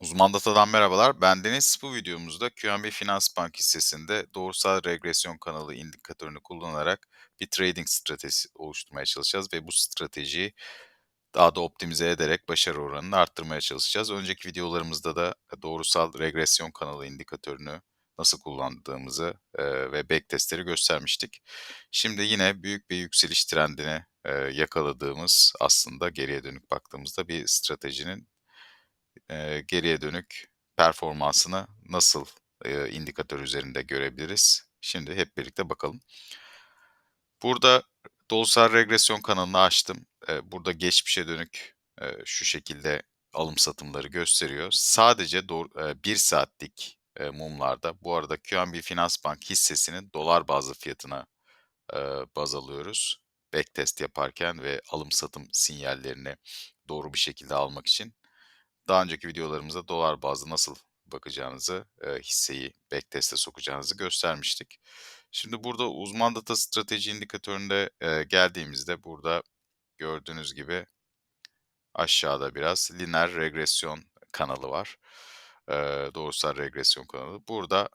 Uzman Data'dan merhabalar. Ben Deniz. Bu videomuzda QNB Finans Bank hissesinde doğrusal regresyon kanalı indikatörünü kullanarak bir trading stratejisi oluşturmaya çalışacağız ve bu stratejiyi daha da optimize ederek başarı oranını arttırmaya çalışacağız. Önceki videolarımızda da doğrusal regresyon kanalı indikatörünü nasıl kullandığımızı e, ve backtestleri göstermiştik. Şimdi yine büyük bir yükseliş trendini e, yakaladığımız aslında geriye dönük baktığımızda bir stratejinin eee, geriye dönük performansını nasıl, eee, indikatör üzerinde görebiliriz? Şimdi hep birlikte bakalım. Burada doğrusal regresyon kanalını açtım. Eee, burada geçmişe dönük, eee, şu şekilde alım satımları gösteriyor. Sadece doğru eee, 1 saatlik, eee, mumlarda bu arada QNB Finansbank hissesinin dolar bazlı fiyatına, eee, baz alıyoruz backtest yaparken ve alım satım sinyallerini doğru bir şekilde almak için. Daha önceki videolarımızda dolar bazlı nasıl bakacağınızı, eee, hisseyi backtest'e sokacağınızı göstermiştik. Şimdi burada uzman data strateji indikatöründe, eee, geldiğimizde burada gördüğünüz gibi aşağıda biraz lineer regresyon kanalı var. Eee, doğrusal regresyon kanalı. Burada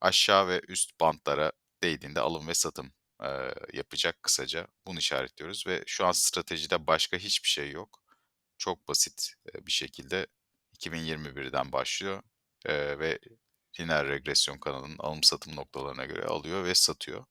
aşağı ve üst bantlara değdiğinde alım ve satım, eee, yapacak kısaca. Bunu işaretliyoruz ve şu an stratejide başka hiçbir şey yok. Çok basit, bir şekilde 2021'den başlıyor, eee, ve lineer regresyon kanalının alım satım noktalarına göre alıyor ve satıyor.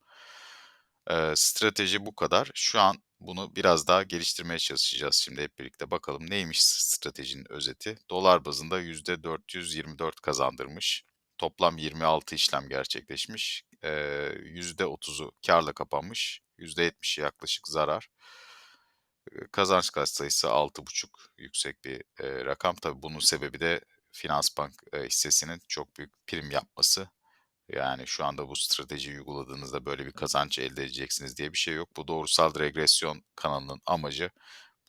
Eee, strateji bu kadar. Şu an bunu biraz daha geliştirmeye çalışacağız şimdi hep birlikte. Bakalım neymiş stratejinin özeti? Dolar bazında %424 kazandırmış. Toplam 26 işlem gerçekleşmiş. Eee, %30'u kârla kapanmış. %70'i yaklaşık zarar. Kazanç katsayısı 6,5 yüksek bir, eee, rakam. Tabii bunun sebebi de Finansbank, eee, hissesinin çok büyük prim yapması. Yani şu anda bu stratejiyi uyguladığınızda böyle bir kazanç elde edeceksiniz diye bir şey yok. Bu doğrusal regresyon kanalının amacı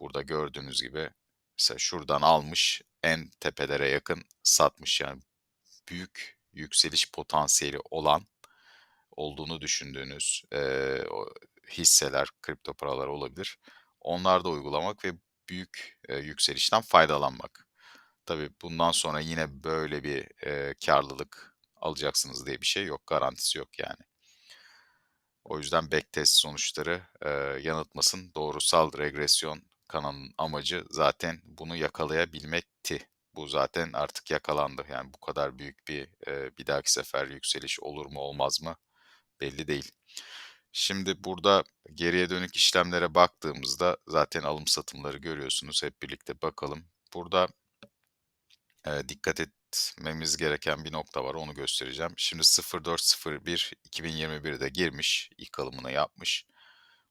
burada gördüğünüz gibi mesela şuradan almış en tepelere yakın satmış. Yani büyük yükseliş potansiyeli olan olduğunu düşündüğünüz, o hisseler, kripto paralar olabilir. Onlarda uygulamak ve büyük, eee, yükselişten faydalanmak. Tabii bundan sonra yine böyle bir, eee, kârlılık alacaksınız diye bir şey yok, garantisi yok yani. O yüzden backtest sonuçları, eee, yanıltmasın. Doğrusal regresyon kanalının amacı zaten bunu yakalayabilmekti. Bu zaten artık yakalandı. Yani bu kadar büyük bir, eee, bir dahaki sefer yükseliş olur mu olmaz mı belli değil. Şimdi burada geriye dönük işlemlere baktığımızda zaten alım satımları görüyorsunuz. Hep birlikte bakalım. Burada eee, dikkat etmemiz gereken bir nokta var, onu göstereceğim. Şimdi 04.01.2021'de girmiş, ilk alımını yapmış.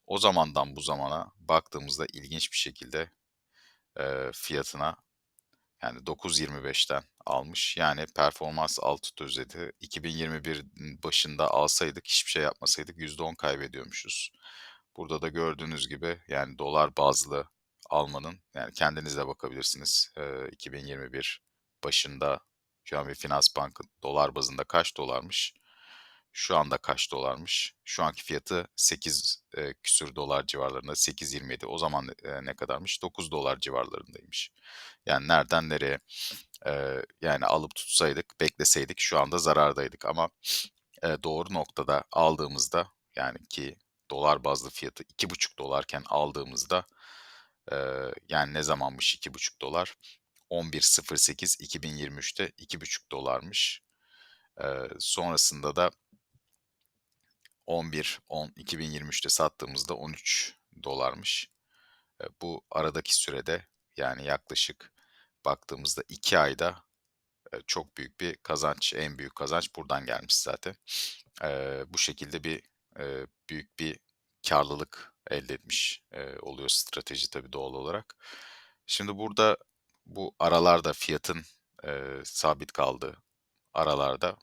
O zamandan bu zamana baktığımızda ilginç bir şekilde, eee, fiyatına yani 9.25'ten almış. Yani performans alt düzeyde. 2021'in başında alsaydık, hiçbir şey yapmasaydık %10 kaybediyormuşuz. Burada da gördüğünüz gibi yani dolar bazlı almanın yani kendiniz de bakabilirsiniz. Eee, 2021 başında QNB Finansbank'ın dolar bazında kaç dolarmış? Şu anda kaç dolarmış? Şu anki fiyatı 8 eee, küsur dolar civarlarında, 8.27. O zaman, eee, ne kadarmış? 9 dolar civarlarındaymış. Yani nereden nereye? Eee, yani alıp tutsaydık, bekleseydik şu anda zarardaydık ama, eee, doğru noktada aldığımızda yani ki dolar bazlı fiyatı $2,5'ken aldığımızda, eee, yani ne zamanmış $2,5? 11.08.2023'te $2,5'mış. Eee, sonrasında da 11.10.2023'te sattığımızda $13'mış. Eee, bu aradaki sürede yani yaklaşık baktığımızda 2 ayda, eee, çok büyük bir kazanç, en büyük kazanç buradan gelmiş zaten. Eee, bu şekilde bir, büyük bir kârlılık elde etmiş, oluyor strateji tabii doğal olarak. Şimdi burada bu aralarda fiyatın, sabit kaldığı aralarda,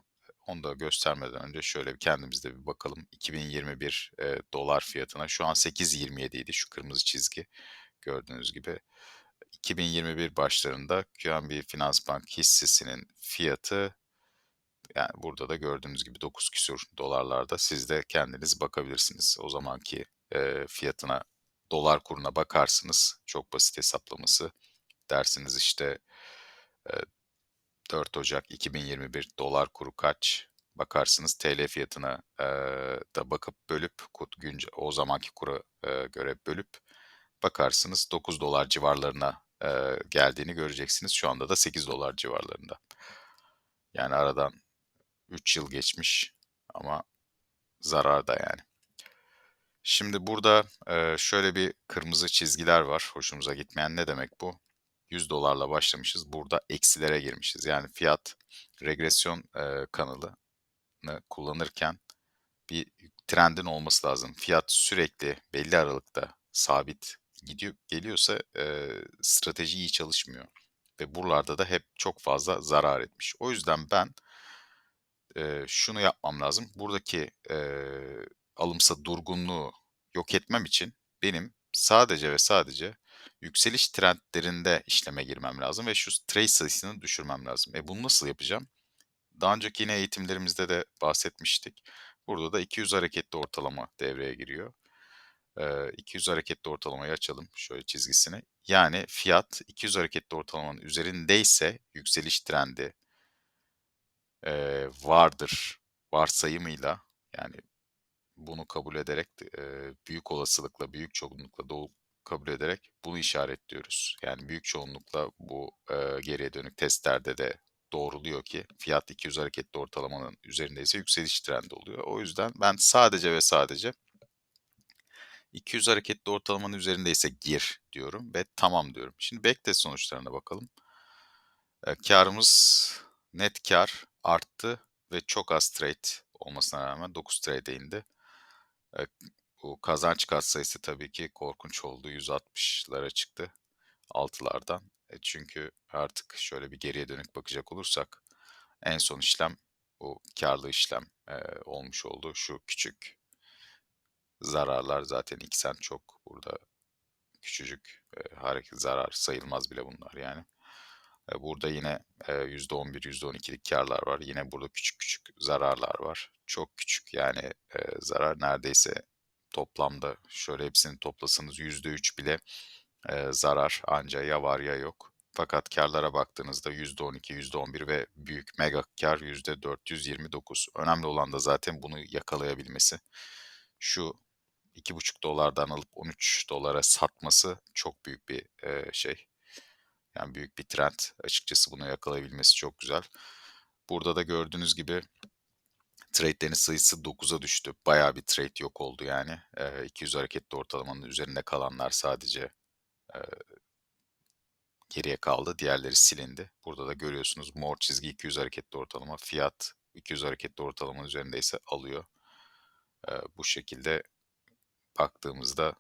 onu da göstermeden önce şöyle bir kendimiz de bir bakalım. 2021, eee, dolar fiyatına şu an 8.27'ydi şu kırmızı çizgi gördüğünüz gibi. 2021 başlarında QNB Finansbank hissesinin fiyatı yani burada da gördüğünüz gibi 9 küsur dolarlarda. Siz de kendiniz bakabilirsiniz. O zamanki, eee, fiyatına, dolar kuruna bakarsınız. Çok basit hesaplaması. Dersiniz işte, eee 4 Ocak 2021 dolar kuru kaç? Bakarsınız TL fiyatına, eee, da bakıp bölüp günce o zamanki kura, eee, göre bölüp bakarsınız $9 civarlarına, eee, geldiğini göreceksiniz. Şu anda da $8 civarlarında. Yani aradan 3 yıl geçmiş ama zararda yani. Şimdi burada, eee, şöyle bir kırmızı çizgiler var. Hoşumuza gitmeyen ne demek bu? $100'la başlamışız. Burada eksilere girmişiz. Yani fiyat regresyon, eee, kanalını kullanırken bir trendin olması lazım. Fiyat sürekli belli aralıkta sabit gidiyor geliyorsa, eee, strateji iyi çalışmıyor ve buralarda da hep çok fazla zarar etmiş. O yüzden ben, eee, şunu yapmam lazım. Buradaki, eee, alımsa durgunluğu yok etmem için benim sadece ve sadece yükseliş trendlerinde işleme girmem lazım ve şu trade sayısını düşürmem lazım. E, bunu nasıl yapacağım? Daha önceki yine eğitimlerimizde de bahsetmiştik. Burada da 200 hareketli ortalama devreye giriyor. Eee, 200 hareketli ortalamayı açalım şöyle çizgisini. Yani fiyat 200 hareketli ortalamanın üzerindeyse yükseliş trendi vardır varsayımıyla yani bunu kabul ederek, büyük olasılıkla, büyük çoğunlukla kabul ederek bunu işaretliyoruz. Yani büyük çoğunlukla bu, eee, geriye dönük testlerde de doğruluyor ki fiyat 200 hareketli ortalamanın üzerindeyse yükseliş trendi oluyor. O yüzden ben sadece ve sadece 200 hareketli ortalamanın üzerindeyse gir diyorum ve tamam diyorum. Şimdi backtest sonuçlarına bakalım. Eee, kârımız net kâr arttı ve çok az trade olmasına rağmen 9 trade'e indi. Eee, bu kazanç katsayısı tabii ki korkunç oldu. 160'lara çıktı 6'lardan. E, çünkü artık şöyle bir geriye dönük bakacak olursak en son işlem bu kârlı işlem, eee, olmuş oldu. Şu küçük zararlar zaten XN çok burada küçücük, eee, hareket zarar sayılmaz bile bunlar yani. Eee, burada yine, eee, %11, %12'lik kârlar var. Yine burada küçük küçük zararlar var. Çok küçük yani, eee, zarar neredeyse toplamda şöyle hepsini toplasanız %3 bile, eee, zarar anca ya var ya yok. Fakat kârlara baktığınızda %12, %11 ve büyük mega kâr %429. Önemli olan da zaten bunu yakalayabilmesi. Şu $2,5'dan alıp $13'a satması çok büyük bir, eee, şey, yani büyük bir trend. Açıkçası bunu yakalayabilmesi çok güzel. Burada da gördüğünüz gibi trade'lerin sayısı 9'a düştü. Bayağı bir trade yok oldu yani. Eee, 200 hareketli ortalamanın üzerinde kalanlar sadece, eee, geriye kaldı. Diğerleri silindi. Burada da görüyorsunuz mor çizgi 200 hareketli ortalama. Fiyat 200 hareketli ortalamanın üzerindeyse alıyor. Eee, bu şekilde baktığımızda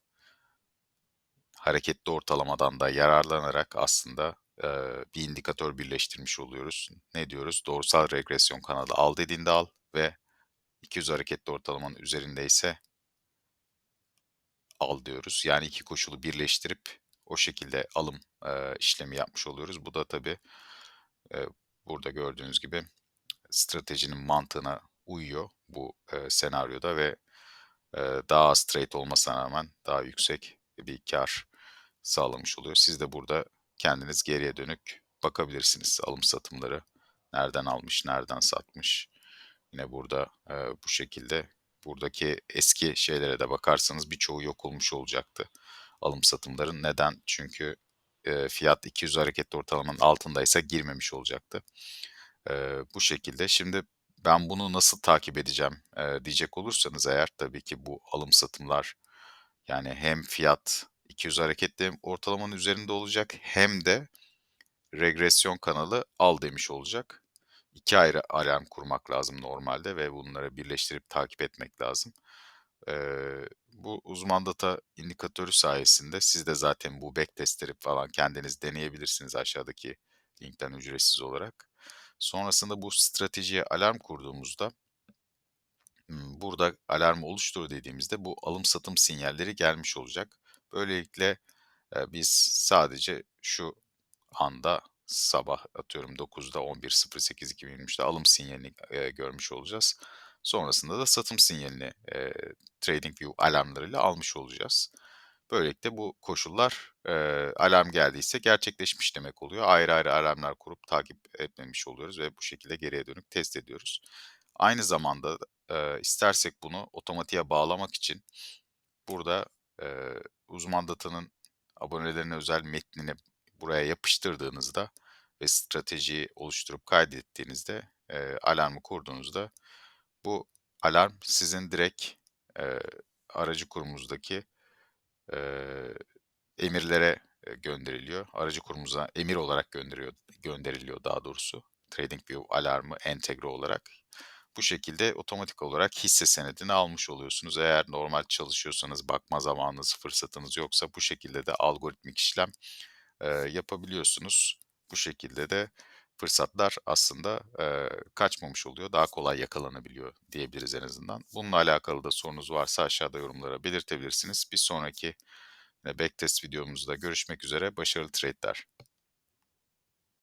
hareketli ortalamadan da yararlanarak aslında, eee, bir indikatör birleştirmiş oluyoruz. Ne diyoruz? Doğrusal regresyon kanalı al dediğinde al ve 200 hareketli ortalamanın üzerindeyse al diyoruz. Yani 2 koşulu birleştirip o şekilde alım, eee, işlemi yapmış oluyoruz. Bu da tabii, eee, burada gördüğünüz gibi stratejinin mantığına uyuyor bu, eee, senaryoda ve, eee, daha trade olmasına rağmen daha yüksek bir kâr sağlamış oluyor. Siz de burada kendiniz geriye dönük bakabilirsiniz. Alım satımları nereden almış, nereden satmış. Yine burada, eee, bu şekilde buradaki eski şeylere de bakarsanız birçoğu yok olmuş olacaktı alım satımların. Neden? Çünkü, eee, fiyat 200 hareketli ortalamanın altındaysa girmemiş olacaktı. Eee, bu şekilde. Şimdi ben bunu nasıl takip edeceğim, eee, diyecek olursanız eğer tabii ki bu alım satımlar yani hem fiyat 200 hareketli ortalamanın üzerinde olacak hem de regresyon kanalı al demiş olacak. 2 ayrı alarm kurmak lazım normalde ve bunları birleştirip takip etmek lazım. Eee, bu uzman data indikatörü sayesinde siz de zaten bu backtest'leri falan kendiniz deneyebilirsiniz aşağıdaki linkten ücretsiz olarak. Sonrasında bu stratejiye alarm kurduğumuzda burada alarmı oluştur dediğimizde bu alım satım sinyalleri gelmiş olacak. Böylelikle, biz sadece şu anda sabah atıyorum 9'da 11.08.2023'te alım sinyalini, eee, görmüş olacağız. Sonrasında da satım sinyalini, eee, TradingView alarmlarıyla almış olacağız. Böylelikle bu koşullar, eee, alarm geldiyse gerçekleşmiş demek oluyor. Ayrı ayrı alarmlar kurup takip etmemiş oluyoruz ve bu şekilde geriye dönük test ediyoruz. Aynı zamanda, eee, istersek bunu otomatiğe bağlamak için burada, eee, uzman datanın abonelerine özel metnini buraya yapıştırdığınızda ve stratejiyi oluşturup kaydettiğinizde, eee, alarmı kurduğunuzda bu alarm sizin direkt, eee, aracı kurumunuzdaki, eee, emirlere, gönderiliyor. Aracı kurumuza emir olarak gönderiyor gönderiliyor daha doğrusu. TradingView alarmı entegre olarak. Bu şekilde otomatik olarak hisse senedini almış oluyorsunuz. Eğer normal çalışıyorsanız, bakma zamanınız, fırsatınız yoksa bu şekilde de algoritmik işlem, eee, yapabiliyorsunuz. Bu şekilde de fırsatlar aslında, eee, kaçmamış oluyor, daha kolay yakalanabiliyor diyebiliriz en azından. Bununla alakalı da sorunuz varsa aşağıda yorumlara belirtebilirsiniz. Bir sonraki, backtest videomuzda görüşmek üzere, başarılı trade'ler.